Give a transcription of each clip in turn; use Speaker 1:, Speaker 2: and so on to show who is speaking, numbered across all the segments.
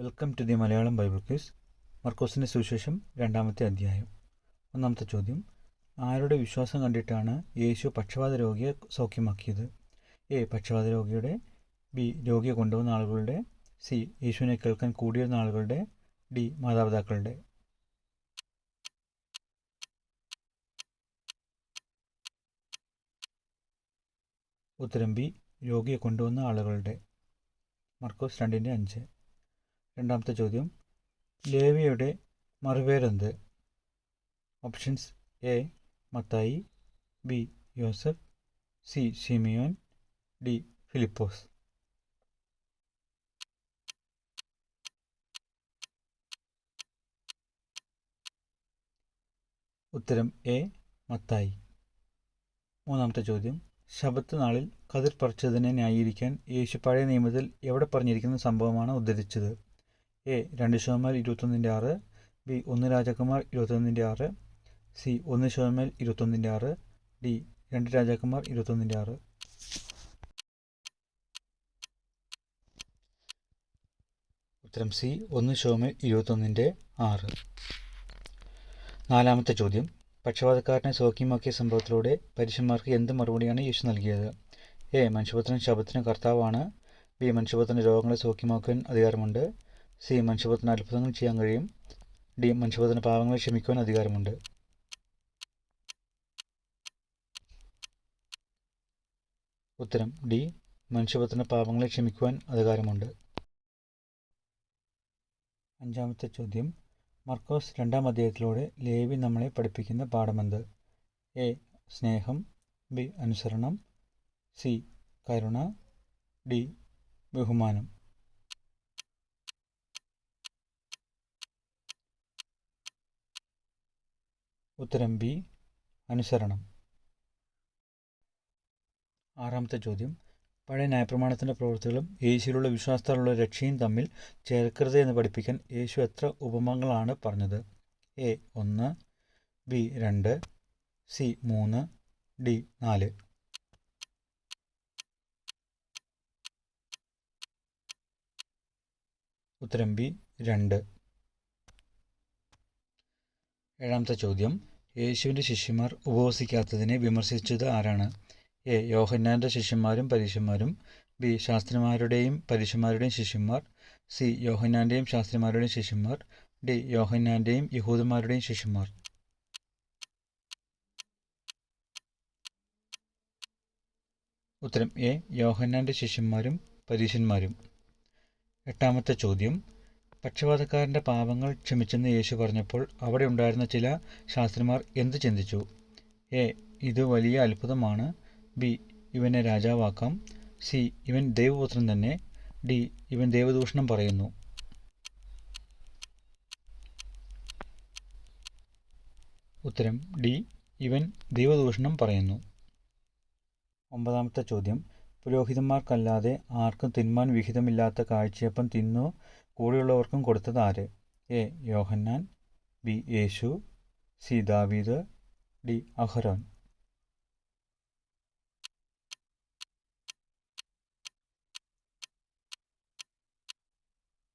Speaker 1: Welcome to the Malayalam bible quiz മർക്കോസിന്റെ സുവിശേഷം രണ്ടാമത്തെ അധ്യായം. ഒന്നാമത്തെ ചോദ്യം. ആരുടെ വിശ്വാസം കണ്ടിട്ടാണ് യേശു പക്ഷപാത രോഗിയെ സൗഖ്യമാക്കിയത്? എ. പക്ഷപാത രോഗിയുടെ ബി. രോഗിയെ കൊണ്ടുവന്ന ആളുകളുടെ സി. യേശുവിനെ കേൾക്കാൻ കൂടിയിരുന്ന ആളുകളുടെ ഡി. മാതാപിതാക്കളുടെ. ഉത്തരം ബി. രോഗിയെ കൊണ്ടുവന്ന ആളുകളുടെ. മർക്കോസ് രണ്ടിന്റെ അഞ്ച്. രണ്ടാമത്തെ ചോദ്യം. ലേവിയുടെ മറുപേരെന്ത്? Options A Mathai B Yoseph C Shimeon D Philipose. ഉത്തരം എ മത്തായി. മൂന്നാമത്തെ ചോദ്യം. ശബത്ത് നാളിൽ കതിർ പറിച്ചതിനെ ന്യായീകരിക്കാൻ യേശു നിയമത്തിൽ എവിടെ പറഞ്ഞിരിക്കുന്ന സംഭവമാണ് ഉദ്ധരിച്ചത്? എ രണ്ട് ശതമാനം ഇരുപത്തൊന്നിന്റെ ആറ് ബി ഒന്ന് രാജാക്കന്മാർ ഇരുപത്തൊന്നിന്റെ ആറ് സി ഒന്ന് ശതമാനം ഇരുപത്തൊന്നിന്റെ ആറ് ഡി രണ്ട് രാജാക്കന്മാർ ഇരുപത്തൊന്നിന്റെ ആറ്. ഉത്തരം സി ഒന്ന് ശതമാനം ഇരുപത്തൊന്നിന്റെ ആറ്. നാലാമത്തെ ചോദ്യം. പക്ഷപാതക്കാരനെ സൗഖ്യമാക്കിയ സംഭവത്തിലൂടെ പരീക്ഷന്മാർക്ക് എന്ത് മറുപടിയാണ് യേശു നൽകിയത്? എ മനുഷ്യപുത്രൻ ശബത്തിന് കർത്താവാണ്. ബി മനുഷ്യപുത്രൻ രോഗങ്ങളെ സൗഖ്യമാക്കാൻ അധികാരമുണ്ട്. സി മനുഷ്യപത്തിന് അത്ഭുതങ്ങൾ ചെയ്യാൻ കഴിയും. ഡി മനുഷ്യപത്തിന് പാവങ്ങളെ ക്ഷമിക്കുവാൻ അധികാരമുണ്ട്. ഉത്തരം ഡി മനുഷ്യപത്തിന് പാവങ്ങളെ ക്ഷമിക്കുവാൻ അധികാരമുണ്ട്. അഞ്ചാമത്തെ ചോദ്യം. മർക്കോസ് രണ്ടാം അധ്യായത്തിലൂടെ ലേവി നമ്മളെ പഠിപ്പിക്കുന്ന പാഠമെന്ത്? എ സ്നേഹം. ബി അനുസരണം. സി കരുണ. ഡി ബഹുമാനം. ഉത്തരം ബി. അനുസരണം. ആറാമത്തെ ചോദ്യം. പഴയ ന്യായപ്രമാണത്തിന്റെ പ്രവൃത്തികളും യേശുവിലുള്ള വിശ്വാസത്താലുള്ള രക്ഷയും തമ്മിൽ ചേർക്കരുത് എന്ന് പഠിപ്പിക്കാൻ യേശു എത്ര ഉപമങ്ങളാണ് പറഞ്ഞത്? എ ഒന്ന് ബി രണ്ട് സി മൂന്ന് ഡി നാല്. ഉത്തരം ബി രണ്ട്. ഏഴാമത്തെ ചോദ്യം. യേശുവിന്റെ ശിഷ്യന്മാർ ഉപവസിക്കാത്തതിനെ വിമർശിച്ചത് ആരാണ്? എ. യോഹന്നാന്റെ ശിഷ്യന്മാരും പരീക്ഷന്മാരും ബി. ശാസ്ത്രിമാരുടെയും പരീക്ഷന്മാരുടെയും ശിഷ്യന്മാർ. സി. യോഹന്നാന്റെയും ശാസ്ത്രിമാരുടെയും ശിഷ്യന്മാർ. ഡി. യോഹന്നാന്റെയും യഹൂദന്മാരുടെയും ശിഷ്യന്മാർ. ഉത്തരം. എ. യോഹന്നാന്റെ ശിഷ്യന്മാരും പരീശന്മാരും. എട്ടാമത്തെ ചോദ്യം. പക്ഷപാതക്കാരന്റെ പാപങ്ങൾ ക്ഷമിച്ചെന്ന് യേശു പറഞ്ഞപ്പോൾ അവിടെ ഉണ്ടായിരുന്ന ചില ശാസ്ത്രിമാർ എന്ത് ചിന്തിച്ചു? എ. ഇത് വലിയ അത്ഭുതമാണ്. ബി. ഇവനെ രാജാവാക്കാം. സി. ഇവൻ ദൈവപുത്രൻ തന്നെ. ഡി. ഇവൻ ദൈവദൂഷണം പറയുന്നു. ഉത്തരം. ഡി. ഇവൻ ദൈവദൂഷണം പറയുന്നു. ഒമ്പതാമത്തെ ചോദ്യം. പുരോഹിതന്മാർക്കല്ലാതെ ആർക്കും തിന്മാൻ വിഹിതമില്ലാത്ത കാഴ്ചയപ്പം തിന്നു കൂടെയുള്ളവർക്കും കൊടുത്തത് ആര്? A. Yohannan B. Yeshu C. Daveed D. Aharon.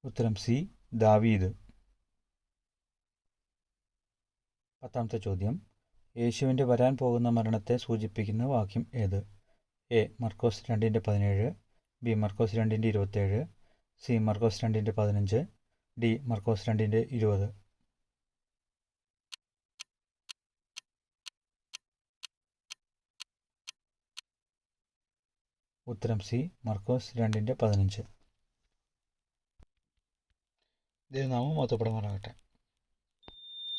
Speaker 1: ഉത്തരം സി. ദാവീദ്. പത്താമത്തെ ചോദ്യം. യേശുവിന്റെ വരാൻ പോകുന്ന മരണത്തെ സൂചിപ്പിക്കുന്ന വാക്യം ഏത്? എ. മർക്കോസ് രണ്ടിന്റെ പതിനേഴ് ബി. മർക്കോസ് രണ്ടിന്റെ ഇരുപത്തേഴ് സി മർക്കോസ് രണ്ടിന്റെ പതിനഞ്ച് ഡി മർക്കോസ് രണ്ടിന്റെ ഇരുപത്. ഉത്തരം സി മർക്കോസ് രണ്ടിന്റെ പതിനഞ്ച്. ദൈവനാമം മൊത്തപ്പെടുമാറാകട്ടെ